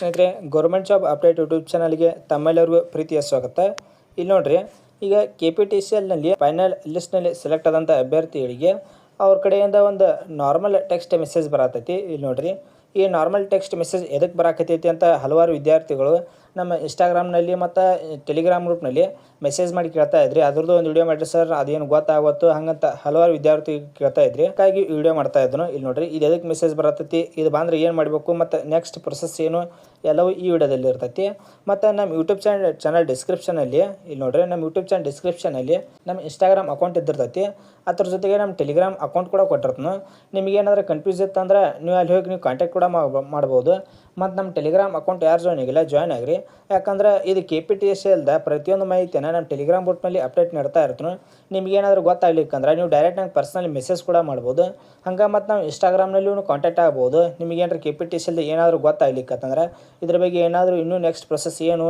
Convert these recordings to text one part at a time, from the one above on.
ಸ್ನೇಹಿತರೆ government job update YouTube ಚಾನಲ್ಗೆ ತಮ್ಮೆಲ್ಲರಿಗೂ ಪ್ರೀತಿಯ ಸ್ವಾಗತ. ಇಲ್ಲಿ ನೋಡ್ರಿ, ಈಗ ಕೆ ಪಿ ಟಿ ಸಿ ಎಲ್ನಲ್ಲಿ ಫೈನಲ್ ಲಿಸ್ಟ್ನಲ್ಲಿ ಸೆಲೆಕ್ಟ್ ಆದಂಥ ಅಭ್ಯರ್ಥಿಗಳಿಗೆ ಅವ್ರ ಕಡೆಯಿಂದ ಒಂದು ನಾರ್ಮಲ್ ಟೆಕ್ಸ್ಟ್ ಮೆಸೇಜ್ ಬರತೈತಿ. ಇಲ್ಲಿ ನೋಡ್ರಿ, ಈ ನಾರ್ಮಲ್ ಟೆಕ್ಸ್ಟ್ ಮೆಸೇಜ್ ಎದಕ್ಕೆ ಬರಾಕತೈತಿ ಅಂತ ಹಲವಾರು ವಿದ್ಯಾರ್ಥಿಗಳು ನಮ್ಮ ಇನ್ಸ್ಟಾಗ್ರಾಮ್ನಲ್ಲಿ ಮತ್ತು ಟೆಲಿಗ್ರಾಮ್ ಗ್ರೂಪ್ನಲ್ಲಿ ಮೆಸೇಜ್ ಮಾಡಿ ಕೇಳ್ತಾ ಇದ್ರಿ. ಅದ್ರದ್ದು ಒಂದು ವಿಡಿಯೋ ಮಾಡಿರಿ ಸರ್ ಅದೇನು ಗೊತ್ತಾಗತ್ತು, ಹಂಗಂತ ಹಲವಾರು ವಿದ್ಯಾರ್ಥಿ ಕೇಳ್ತಾ ಇದ್ರಿ. ಹಾಗಾಗಿ ವಿಡಿಯೋ ಮಾಡ್ತಾ ಇದ್ದನು ಇಲ್ಲಿ ನೋಡ್ರಿ, ಇದು ಎದಕ್ಕೆ ಮೆಸೇಜ್ ಬರತೈತಿ, ಇದು ಬಂದ್ರೆ ಏನು ಮಾಡಬೇಕು, ಮತ್ತು ನೆಕ್ಸ್ಟ್ ಪ್ರೊಸೆಸ್ ಏನು, ಎಲ್ಲವೂ ಈ ವಿಡಿಯೋದಲ್ಲಿ ಇರ್ತೈತಿ. ಮತ್ತು ನಮ್ಮ ಯೂಟ್ಯೂಬ್ ಚಾನಲ್ ಚಾನಲ್ ಡಿಸ್ಕ್ರಿಪ್ಷನಲ್ಲಿ ಇಲ್ಲಿ ನೋಡ್ರಿ, ನಮ್ಮ ಯೂಟ್ಯೂಬ್ ಚಾನಲ್ ಡಿಸ್ಕ್ರಿಪ್ಷನಲ್ಲಿ ನಮ್ಮ ಇನ್ಸ್ಟಾಗ್ರಾಮ್ ಅಕೌಂಟ್ ಇದ್ದಿರ್ತೈತಿ. ಅದ್ರ ಜೊತೆಗೆ ನಮ್ಮ ಟೆಲಿಗ್ರಾಮ್ ಅಕೌಂಟ್ ಕೂಡ ಕೊಟ್ಟಿರ್ತನು. ನಿಮಗೆ ಏನಾದರೂ ಕನ್ಫ್ಯೂಸ್ ಇತ್ತಂದ್ರೆ ನೀವು ಅಲ್ಲಿ ಹೋಗಿ ನೀವು ಕಾಂಟ್ಯಾಕ್ಟ್ ಕೂಡ ಮಾಡ್ಬೋದು. ಮತ್ತು ನಮ್ಮ ಟೆಲಿಗ್ರಾಮ್ ಅಕೌಂಟ್ ಯಾರು ಜಾಯ್ನ್ ಆಗಿಲ್ಲ ಜಾಯ್ನ್ ಆಗಿರಿ. ಯಾಕಂದ್ರೆ ಇದು ಕೆ ಪಿ ಟಿ ಎಸ್ ಎಲ್ದ ಪ್ರತಿಯೊಂದು ಮಾಹಿತಿಯನ್ನು ನಮ್ಮ ಟೆಲಿಗ್ರಾಮ್ ಬೋಟ್ನಲ್ಲಿ ಅಪ್ಡೇಟ್ ನೀಡ್ತಾ ಇರ್ತೀನಿ ನಿಮ್ಗೆ ಏನಾದರೂ ಗೊತ್ತಾಗ್ಲಿಕ್ಕಂದ್ರೆ ನೀವು ಡೈರೆಕ್ಟ್ ನಂಗೆ ಪರ್ಸ್ನಲ್ ಮೆಸೇಜ್ ಕೂಡ ಮಾಡ್ಬೋದು. ಹಂಗೆ ಮತ್ತು ನಾವು ಇನ್ಸ್ಟಾಗ್ರಾಮ್ನಲ್ಲೂ ಕಾಂಟ್ಯಾಕ್ಟ್ ಆಗ್ಬೋದು. ನಿಮಗೆ ಏನಾರು ಕೆ ಪಿ ಟಿ ಎಸ್ ಎಲ್ದ ಏನಾದರೂ ಗೊತ್ತಾಗ್ಲಿಕ್ಕಂತಂದ್ರೆ ಇದ್ರ ಬಗ್ಗೆ ಏನಾದರೂ ಇನ್ನೂ ನೆಕ್ಸ್ಟ್ ಪ್ರೊಸೆಸ್ ಏನು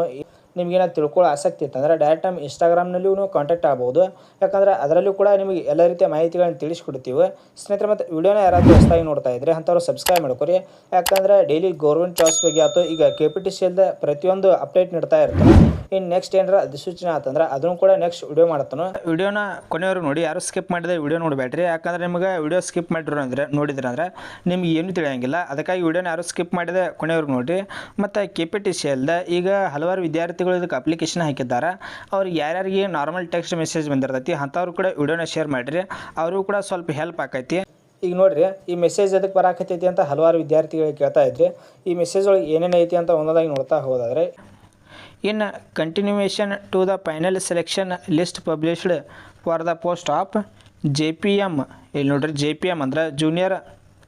ನಿಮಗೇನಾದ್ರು ತಿಳ್ಕೊಳ್ಳೋ ಆಸಕ್ತಿ ಇತ್ತಂದ್ರೆ ಡೈರೆಕ್ಟ್ ನಮ್ಮ ಇನ್ಸ್ಟಾಗ್ರಾಮ್ನಲ್ಲಿಯೂ ನೀವು ಕಾಂಟ್ಯಾಕ್ಟ್ ಆಗ್ಬೋದು. ಯಾಕಂದ್ರೆ ಅದರಲ್ಲೂ ಕೂಡ ನಿಮಗೆ ಎಲ್ಲ ರೀತಿಯ ಮಾಹಿತಿಗಳನ್ನು ತಿಳಿಸ್ಕೊಡ್ತೀವಿ. ಸ್ನೇಹಿತರೆ, ಮತ್ತು ವಿಡಿಯೋನ ಯಾರಾದರೂ ಹೊಸದಾಗಿ ನೋಡ್ತಾ ಇದ್ದರೆ ಅಂಥವ್ರು ಸಬ್ಸ್ಕ್ರೈಬ್ ಮಾಡ್ಕೊರಿ. ಯಾಕಂದ್ರೆ ಡೈಲಿ ಗೌರ್ಮೆಂಟ್ ಜಾಬ್ಸ್ ಬಗ್ಗೆ ಆಯ್ತು, ಈಗ ಕೆ ಪಿ ಟಿ ಸಿ ಪ್ರತಿಯೊಂದು ಅಪ್ಡೇಟ್ ನೀಡ್ತಾ ಇರ್ತಾರೆ. ಇನ್ನು ನೆಕ್ಸ್ಟ್ ಏನಾರ ಅಧಿಸೂಚನೆ ಆತಂದ್ರೆ ಅದನ್ನು ಕೂಡ ನೆಕ್ಸ್ಟ್ ವಿಡಿಯೋ ಮಾಡ್ತಾನೆ. ವಿಡಿಯೋನ ಕೊನೆಯವರು ನೋಡಿ, ಯಾರು ಸ್ಕಿಪ್ ಮಾಡಿದೆ ವಿಡಿಯೋ ನೋಡಬೇಡ್ರಿ. ಯಾಕಂದ್ರೆ ನಿಮಗೆ ವಿಡಿಯೋ ಸ್ಕಿಪ್ ಮಾಡಿರೋ ಅಂದರೆ ನೋಡಿದ್ರಂದ್ರೆ ನಿಮ್ಗೆ ಏನು ತಿಳಿಯಂಗಿಲ್ಲ. ಅದಕ್ಕಾಗಿ ವಿಡಿಯೋನ ಯಾರು ಸ್ಕಿಪ್ ಮಾಡಿದೆ ಕೊನೆಯವ್ರಿಗೆ ನೋಡಿರಿ. ಮತ್ತು ಕೆ ಪಿ ಟಿ ಸಿ ಅಲ್ಲದೆ ಈಗ ಹಲವಾರು ವಿದ್ಯಾರ್ಥಿಗಳು ಇದಕ್ಕೆ ಅಪ್ಲಿಕೇಶನ್ ಹಾಕಿದ್ದಾರೆ. ಅವ್ರು ಯಾರ್ಯಾರಿಗೆ ನಾರ್ಮಲ್ ಟೆಕ್ಸ್ಟ್ ಮೆಸೇಜ್ ಬಂದಿರ್ತೈತಿ ಅಂಥವ್ರು ಕೂಡ ವಿಡಿಯೋನ ಶೇರ್ ಮಾಡಿರಿ. ಅವರು ಕೂಡ ಸ್ವಲ್ಪ ಹೆಲ್ಪ್ ಆಕೈತಿ. ಈಗ ನೋಡ್ರಿ ಈ ಮೆಸೇಜ್ ಅದಕ್ಕೆ ಬರಾಕತ್ತೈತಿ ಅಂತ ಹಲವಾರು ವಿದ್ಯಾರ್ಥಿಗಳಿಗೆ ಕೇಳ್ತಾ ಇದ್ರಿ. ಈ ಮೆಸೇಜ್ ಒಳಗೆ ಏನೇನೈತಿ ಐತಿ ಅಂತ ಒಂದೊಂದಾಗಿ ನೋಡ್ತಾ ಹೋದಾದ್ರೆ. In continuation to the final selection list published for the post of J P M ಇಲ್ಲಿ ನೋಡ್ರಿ ಜೆ ಪಿ ಎಂ ಅಂದ್ರೆ ಜೂನಿಯರ್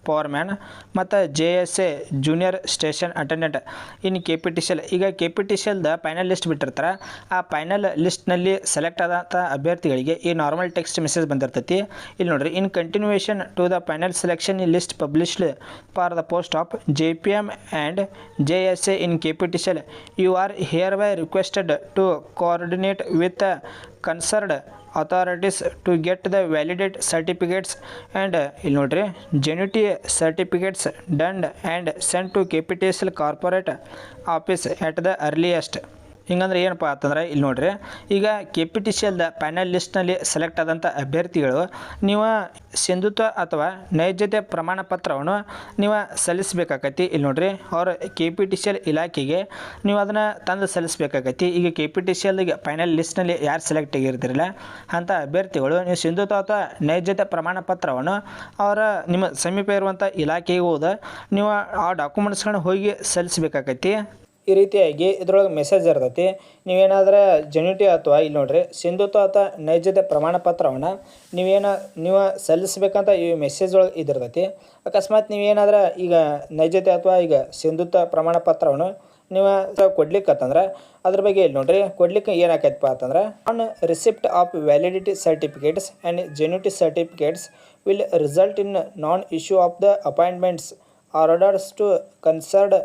ಪವರ್ ಮ್ಯಾನ್ ಮತ್ತು J S A junior station attendant. In K P T C L ಈಗ K P T C final list ಬಿಟ್ಟಿರ್ತಾರೆ. ಆ final ಲಿಸ್ಟ್ನಲ್ಲಿ select ಆದಂಥ ಅಭ್ಯರ್ಥಿಗಳಿಗೆ ಈ ನಾರ್ಮಲ್ ಟೆಕ್ಸ್ಟ್ ಮೆಸೇಜ್ ಬಂದಿರ್ತೈತಿ. ಇಲ್ಲಿ ನೋಡ್ರಿ in continuation to the final selection list published for the post of J P M and J S A in K P T C L you are hereby requested to coordinate with concerned authorities to get the validate certificates and ಇಲ್ಲಿ ನೋಡ್ರಿ genuinity certificates done and send to K P T S L corporate office at the earliest ಹಿಂಗಂದ್ರೆ ಏನಪ್ಪ ಅಂತಂದ್ರೆ ಇಲ್ಲಿ ನೋಡ್ರಿ, ಈಗ K P T C ಎಲ್ದ final ಲಿಸ್ಟ್ನಲ್ಲಿ ಸೆಲೆಕ್ಟ್ ಆದಂಥ ಅಭ್ಯರ್ಥಿಗಳು, ನೀವು ಸಿಂಧುತ್ವ ಅಥವಾ ನೈಜತೆ ಪ್ರಮಾಣ ಪತ್ರವನ್ನು ನೀವು ಸಲ್ಲಿಸಬೇಕಾಗತ್ತಿ ಇಲ್ಲಿ ನೋಡ್ರಿ, ಅವ್ರ K P T C L ಇಲಾಖೆಗೆ ನೀವು ಅದನ್ನು ತಂದು ಸಲ್ಲಿಸಬೇಕಾಗತ್ತಿ ಈಗ ಕೆ ಪಿ ಟಿ ಸಿ ಎಲ್ಗೆ ಫೈನಲ್ ಲಿಸ್ಟ್ನಲ್ಲಿ ಯಾರು ಸೆಲೆಕ್ಟ್ ಆಗಿರ್ತಿರಲ್ಲ ಅಂಥ ಅಭ್ಯರ್ಥಿಗಳು, ನೀವು ಸಿಂಧುತ್ವ ಅಥವಾ ನೈಜತೆ ಪ್ರಮಾಣ ಪತ್ರವನ್ನು ಅವರ ನಿಮ್ಮ ಸಮೀಪ ಇರುವಂಥ ಇಲಾಖೆಗೆ ಹೋದ, ನೀವು ಆ ಡಾಕ್ಯುಮೆಂಟ್ಸ್ಗಳನ್ನ ಹೋಗಿ ಸಲ್ಲಿಸಬೇಕಾಗತಿ. ಈ ರೀತಿಯಾಗಿ ಇದ್ರೊಳಗೆ ಮೆಸೇಜ್ ಇರ್ತೈತಿ. ನೀವೇನಾದ್ರೆ ಜನ್ಯುಟಿ ಅಥವಾ ಇಲ್ಲಿ ನೋಡ್ರಿ ಸಿಂಧುತ್ವ ಅಥವಾ ನೈಜತೆ ಪ್ರಮಾಣ ಪತ್ರವನ್ನು ನೀವೇನ, ನೀವು ಸಲ್ಲಿಸ್ಬೇಕಂತ ಈ ಮೆಸೇಜ್ ಒಳಗೆ ಇದಿರ್ತೈತಿ. ಅಕಸ್ಮಾತ್ ನೀವೇನಾದ್ರೆ ಈಗ ನೈಜತೆ ಅಥವಾ ಈಗ ಸಿಂಧುತ್ವ ಪ್ರಮಾಣ ಪತ್ರವನ್ನು ನೀವು ಕೊಡ್ಲಿಕ್ಕತ್ತಂದ್ರೆ, ಅದ್ರ ಬಗ್ಗೆ ಇಲ್ಲಿ ನೋಡ್ರಿ, ಕೊಡ್ಲಿಕ್ಕೆ ಏನಾಕೈತಪ್ಪ ಅಂತಂದ್ರೆ on receipt of validity certificates and genuinity certificates will result in non issue of the appointments orders to concerned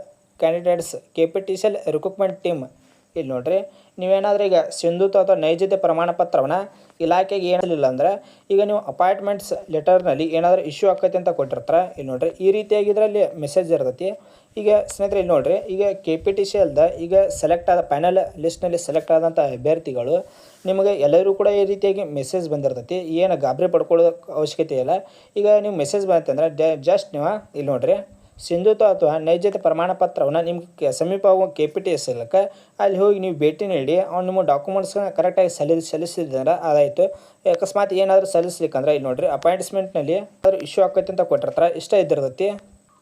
candidates K P T C L recruitment team ಇಲ್ಲಿ ನೋಡ್ರಿ, ನೀವೇನಾದ್ರೂ ಈಗ ಸಿಂಧುತ್ವ ಅಥವಾ ನೈಜತೆ ಪ್ರಮಾಣ ಪತ್ರವನ್ನು ಇಲಾಖೆಗೆ ಏನಿಲ್ಲ ಅಂದ್ರೆ ಈಗ ನೀವು ಅಪಾಯಿಂಟ್ಮೆಂಟ್ಸ್ ಲೆಟರ್ನಲ್ಲಿ ಏನಾದರೂ ಇಶ್ಯೂ ಆಕೈತೆ ಅಂತ ಕೊಟ್ಟಿರ್ತಾರೆ. ಇಲ್ಲಿ ನೋಡ್ರಿ, ಈ ರೀತಿಯಾಗಿ ಇದರಲ್ಲಿ ಮೆಸೇಜ್ ಇರ್ತೈತಿ. ಈಗ ಸ್ನೇಹಿತರೆ ಇಲ್ಲಿ ನೋಡ್ರಿ, ಈಗ ಕೆ ಪಿ ಟಿ ಸಿ ಅಲ್ದ ಈಗ ಸೆಲೆಕ್ಟ್ ಆದ ಫೈನಲ್ ಲಿಸ್ಟ್ನಲ್ಲಿ ಸೆಲೆಕ್ಟ್ ಆದಂಥ ಅಭ್ಯರ್ಥಿಗಳು ನಿಮಗೆ ಎಲ್ಲರೂ ಕೂಡ ಈ ರೀತಿಯಾಗಿ ಮೆಸೇಜ್ ಬಂದಿರ್ತೈತಿ. ಏನು ಗಾಬರಿ ಪಡ್ಕೊಳ್ಳೋ ಅವಶ್ಯಕತೆ ಇಲ್ಲ. ಈಗ ನೀವು ಮೆಸೇಜ್ ಬಂತಂದ್ರೆ ಜಸ್ಟ್ ನೀವು ಇಲ್ಲಿ ನೋಡ್ರಿ ಸಿಂಧುತ್ವ ಅಥವಾ ನೈಜತೆ ಪ್ರಮಾಣ ಪತ್ರವನ್ನು ನಿಮ್ಗೆ ಸಮೀಪ ಆಗುವ ಕೆ ಪಿ ಟಿ ಎಸ್ ಅಲ್ಲಿ ಹೋಗಿ ನೀವು ಭೇಟಿ ನೀಡಿ, ಅವ್ನು ನಿಮ್ಮ ಡಾಕ್ಯುಮೆಂಟ್ಸ್ನ ಕರೆಕ್ಟಾಗಿ ಸಲ್ಲಿ ಸಲ್ಲಿಸಿದ್ರೆ ಅದಾಯಿತು. ಅಕಸ್ಮಾತ್ ಏನಾದರೂ ಸಲ್ಲಿಸ್ಲಿಕ್ಕಂದ್ರೆ ಇಲ್ಲಿ ನೋಡಿರಿ ಅಪಾಯಿಂಟ್ಮೆಂಟ್ನಲ್ಲಿ ಅದ್ರ ಇಶ್ಯೂ ಆಕೈತಿ ಅಂತ ಕೊಟ್ಟಿರ್ತಾರೆ, ಇಷ್ಟ ಇದ್ದಿರ್ತೈತಿ.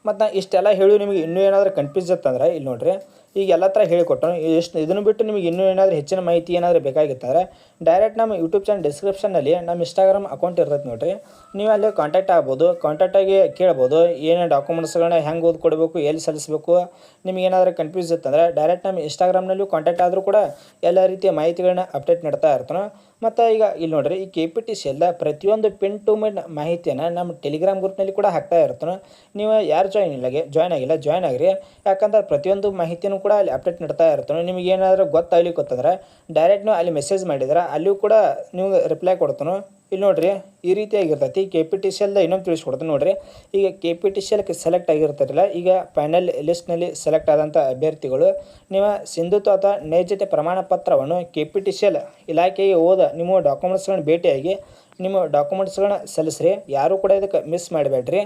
ಮತ್ತು ನಾ ಇಷ್ಟೆಲ್ಲ ಹೇಳಿ ನಿಮಗೆ ಇನ್ನೂ ಏನಾದರೂ ಕನ್ಫ್ಯೂಸ್ ಇತ್ತಂದ್ರೆ, ಇಲ್ಲಿ ನೋಡ್ರಿ, ಈಗ ಎಲ್ಲ ಥರ ಹೇಳಿಕೊಟ್ಟು ಎಷ್ಟು ಇದನ್ನು ಬಿಟ್ಟು ನಿಮಗೆ ಇನ್ನೂ ಏನಾದರೂ ಹೆಚ್ಚಿನ ಮಾಹಿತಿ ಏನಾದರೂ ಬೇಕಾಗಿತ್ತಂದರೆ ಡೈರೆಕ್ಟ್ ನಮ್ಮ ಯೂಟ್ಯೂಬ್ ಚಾನಲ್ ಡಿಸ್ಕ್ರಿಪ್ಷನಲ್ಲಿ ನಮ್ಮ ಇನ್ಸ್ಟಾಗ್ರಾಮ್ ಅಕೌಂಟ್ ಇರ್ತೈತೆ ನೋಡಿರಿ. ನೀವು ಅಲ್ಲಿ ಕಾಂಟ್ಯಾಕ್ಟ್ ಆಗ್ಬೋದು ಕಾಂಟ್ಯಾಕ್ಟಾಗಿ ಕೇಳ್ಬೋದು ಏನೇ ಡಾಕ್ಯುಮೆಂಟ್ಸ್ಗಳನ್ನ ಹೆಂಗೆ ಓದಿ ಕೊಡಬೇಕು ಎಲ್ಲಿ ಸಲ್ಲಿಸಬೇಕು, ನಿಮಗೆ ಏನಾದರೂ ಕನ್ಫ್ಯೂಸ್ ಇತ್ತಂದರೆ ಡೈರೆಕ್ಟ್ ನಮ್ಮ ಇನ್ಸ್ಟಾಗ್ರಾಮ್ನಲ್ಲೂ ಕಾಂಟ್ಯಾಕ್ಟ್ ಆದರೂ ಕೂಡ ಎಲ್ಲ ರೀತಿಯ ಮಾಹಿತಿಗಳನ್ನ ಅಪ್ಡೇಟ್ ನೀಡ್ತಾ ಇರ್ತಾನೆ. ಮತ್ತು ಈಗ ಇಲ್ಲಿ ನೋಡ್ರಿ, ಈ ಕೆ ಪಿ ಟಿ ಸಿ ಎಲ್ಲ ಪ್ರತಿಯೊಂದು ಪಿನ್ ಟು ಮಿನ್ ಮಾಹಿತಿಯನ್ನು ನಮ್ಮ ಟೆಲಿಗ್ರಾಮ್ ಗ್ರೂಪ್ನಲ್ಲಿ ಕೂಡ ಹಾಕ್ತಾ ಇರ್ತಾನೆ. ನೀವು ಯಾರು ಜಾಯ್ನ್ ಇಲ್ಲ ಜಾಯ್ನ್ ಆಗಿಲ್ಲ ಜಾಯ್ನ್ ಆಗಿರಿ. ಯಾಕಂದ್ರೆ ಪ್ರತಿಯೊಂದು ಮಾಹಿತಿನೂ ಕೂಡ ಅಲ್ಲಿ ಅಪ್ಡೇಟ್ ನೀಡ್ತಾ ಇರ್ತಾನೆ. ನಿಮಗೆ ಏನಾದರೂ ಗೊತ್ತಾಗ್ಲಿಕ್ಕೆ ಗೊತ್ತಂದ್ರೆ ಡೈರೆಕ್ಟ್ ನೀವು ಅಲ್ಲಿ ಮೆಸೇಜ್ ಮಾಡಿದ್ರೆ ಅಲ್ಲಿಯೂ ಕೂಡ ನೀವು ರಿಪ್ಲೈ ಕೊಡ್ತಾನೆ. ಇಲ್ಲಿ ನೋಡಿರಿ, ಈ ರೀತಿಯಾಗಿರ್ತೈತಿ ಕೆ ಪಿ ಟಿ ಸಿ ಎಲ್ದ ಇನ್ನೊಂದು ತಿಳಿಸ್ಕೊಡ್ತೀನಿ ನೋಡಿರಿ. ಈಗ ಕೆ ಪಿ ಟಿ ಸಿ ಎಲ್ಗೆ ಸೆಲೆಕ್ಟ್ ಆಗಿರ್ತಾರಲ್ಲ ಈಗ ಫೈನಲ್ ಲಿಸ್ಟ್ನಲ್ಲಿ ಸೆಲೆಕ್ಟ್ ಆದಂಥ ಅಭ್ಯರ್ಥಿಗಳು, ನಿಮ್ಮ ಸಿಂಧುತ್ವ ಅಥವಾ ನೈಜತೆ ಪ್ರಮಾಣ ಪತ್ರವನ್ನು K P T C L ಇಲಾಖೆಗೆ ಹೋದ ನಿಮ್ಮ ಡಾಕ್ಯುಮೆಂಟ್ಸ್ಗಳನ್ನ ಭೇಟಿಯಾಗಿ, ನಿಮ್ಮ ಡಾಕ್ಯುಮೆಂಟ್ಸ್ಗಳನ್ನ ಸಲ್ಲಿಸ್ರಿ. ಯಾರೂ ಕೂಡ ಇದಕ್ಕೆ ಮಿಸ್ ಮಾಡಬೇಡ್ರಿ.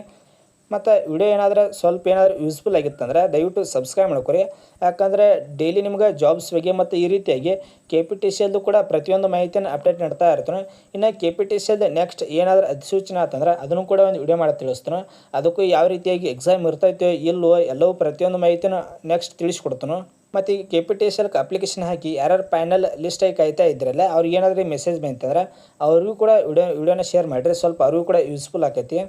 ಮತ್ತು ವಿಡಿಯೋ ಏನಾದರೂ ಸ್ವಲ್ಪ ಏನಾದರೂ ಯೂಸ್ಫುಲ್ ಆಗಿತ್ತಂದ್ರೆ ದಯವಿಟ್ಟು ಸಬ್ಸ್ಕ್ರೈಬ್ ಮಾಡ್ಕೊರಿ. ಯಾಕಂದರೆ ಡೈಲಿ ನಿಮ್ಗೆ ಜಾಬ್ಸ್ ಬಗ್ಗೆ ಮತ್ತು ಈ ರೀತಿಯಾಗಿ ಕೆ ಪಿ ಟಿ ಸಿ ಎಲ್ದು ಕೂಡ ಪ್ರತಿಯೊಂದು ಮಾಹಿತಿಯನ್ನು ಅಪ್ಡೇಟ್ ನೀಡ್ತಾ ಇರ್ತಾನೆ. ಇನ್ನು K P T C next ಏನಾದರೂ ಅಧಿಸೂಚನೆ ಆತಂದ್ರೆ ಅದನ್ನು ಕೂಡ ಒಂದು ವಿಡಿಯೋ ಮಾಡಿ ತಿಳಿಸ್ತಾನೆ. ಅದಕ್ಕೂ ಯಾವ ರೀತಿಯಾಗಿ ಎಕ್ಸಾಮ್ ಇರ್ತೈತೆ ಇಲ್ಲವೋ ಎಲ್ಲವೂ ಪ್ರತಿಯೊಂದು ಮಾಹಿತಿನ ನೆಕ್ಸ್ಟ್ ತಿಳಿಸ್ಕೊಡ್ತಾನೆ. ಮತ್ತು ಈ ಕೆ ಪಿ ಟಿ ಎಲ್ಗೆ ಅಪ್ಲಿಕೇಶನ್ ಹಾಕಿ ಯಾರ್ಯಾರು ಫೈನಲ್ ಲಿಸ್ಟಾಗಿ ಕಾಯ್ತಾ ಇದ್ರಲ್ಲ ಅವ್ರಿಗೆ ಏನಾದರೂ ಮೆಸೇಜ್ ಬಂತಂದ್ರೆ ಅವ್ರಿಗೂ ಕೂಡ ವಿಡಿಯೋ ವಿಡಿಯೋನ ಶೇರ್ ಮಾಡಿರಿ. ಸ್ವಲ್ಪ ಅವ್ರಿಗೂ ಕೂಡ ಯೂಸ್ಫುಲ್ ಆಕೈತಿ.